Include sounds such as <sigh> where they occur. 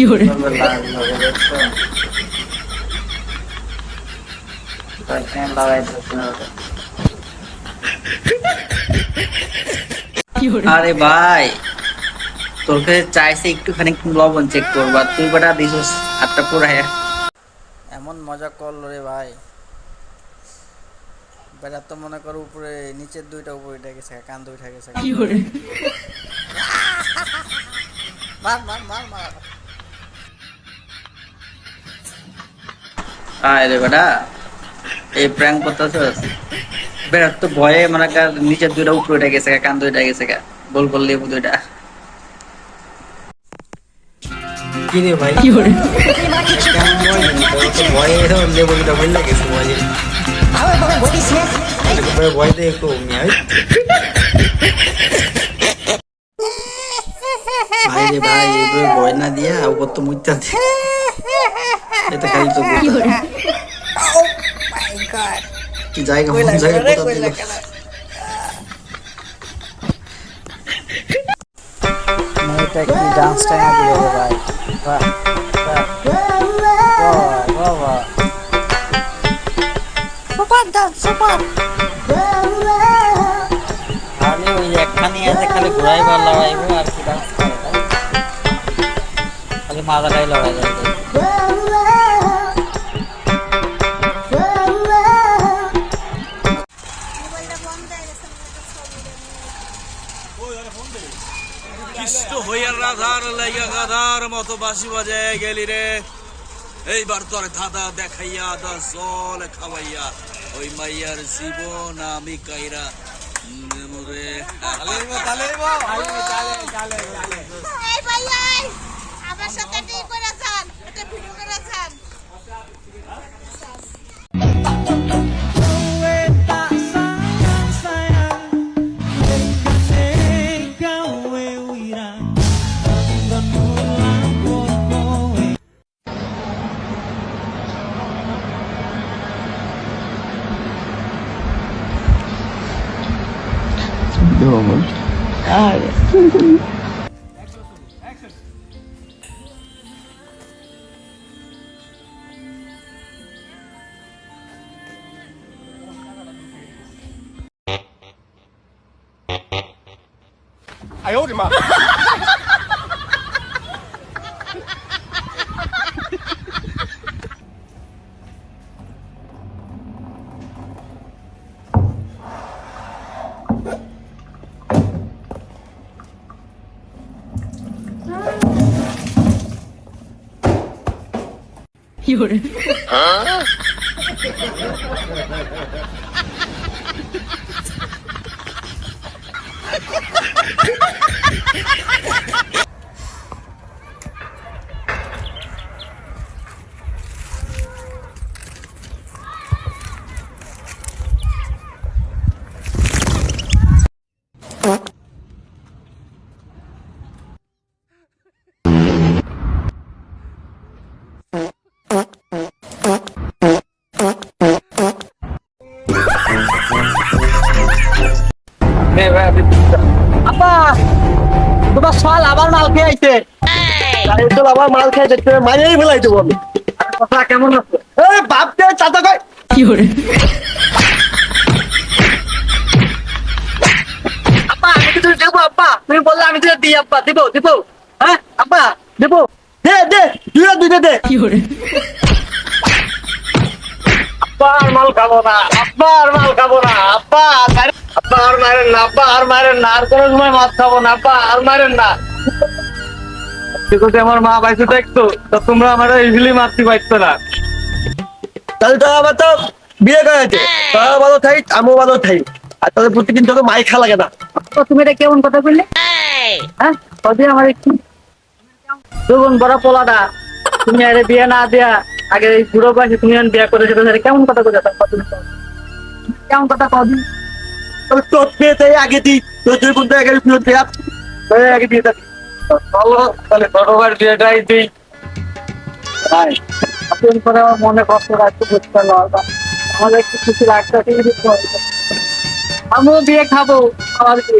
Fiore. আরে ভাই তোর কাছে চাইছে একটুখানি লবণ চেক করবা তুই বেটা দিছিস হাতটা পুরাই এমন মজা করল রে ভাই। বেটা তো মনে করো উপরে নিচের দুইটা উপরে উঠে গেছে কান দুইটা গেছে। মার মার মার মার। আয় রে বেটা। এই প্র্যাঙ্ক করতেছস? বেটা তো ভয়ে মানে কার নিচের দুইটা উপরে উঠে গেছে কান দুইটা গেছে বল বল লেবু দুইটা কি রে ভাই? Fiore. কেমন ভয় নাকি? তোর তো ভয়ে তো লেবু দুইটা বললে গেছে ভয়ে ভয় দিয়ে মিয়া ভাই রে ভাই ভয় না দিয়া ওপর তো মুইতা দে। এটা খালি তো Fiore. কি জায়গা কোন জায়গা কোথা দিল। মেয়েটা কি ডান্স টাইম দিল ভাই। বাহ বাহ। বাহ বাহ সুপার ডান্স সুপার। খালি ওই একখানি আছে খালি ঘুরাইবার লড়াইবো আর কি ডান্স করে খালি মাথাটাই লড়াই যায় কৃষ্ট হইয়া রাধার লাইয়া গাধার মতো বাসি বাজায় গেলি রে। এইবার তোর ধাঁধা দেখাইয়া দা জল খাওয়াইয়া ওই মাইয়ার জীবন আমি কাইরা আমার সাথে দেবো বলছে আর I owed him up. <laughs> Fiore. আপা আবার মাল খেয়ে আইছে। তো আবার মাল খেয়ে দেখতে ফেলাই দেবো আমি। কথা কেমন আছে? এই বাপ দে চাচা কই? Fiore. আপা আমি কিছু দেবো আপা তুমি বললে আমি কিছু দিই আপা দিব দিব। হ্যাঁ আপা দেবো। দে দে দুই দুইটা দে। Fiore. আপা আর মাল খাব না। আপা আর মাল খাব না। আপা আর- আপা আর মারেন না আপা আর মারেন না। আর কোনো সময় মাছ খাব না আপা আর মারেন না। আছে আমার মা বাইসে দেখতো তো তোমরা আমার ইজিলি মারতে পারতো না। তাহলে তো আবার তো বিয়ে করেছে তারা ভালো থাই আমিও ভালো থাই আর তাদের প্রতিদিন তোকে মাই খা লাগে না। তো তুমি এটা কেমন কথা বললে? হ্যাঁ কদিন আমার একটু তখন বড় পোলাটা তুমি আরে বিয়ে না দেয়া আগে এই বুড়ো বয়সে তুমি বিয়ে করেছ তো সেটা কেমন কথা বলে কদিন কেমন কথা কদিন তোর বিয়ে তাই আগে দিই তোর দুই বন্ধু আগে বিয়ে দেয়া। তাই আগে দিয়ে। থাকি চলো, তাহলে বড়বার বিয়েটাই দিই। তাই আপনি করে আমার মনে কষ্ট রাখতে বুঝতে পারল আমাদের একটু খুশি লাগছে আমিও বিয়ে খাব আমার কি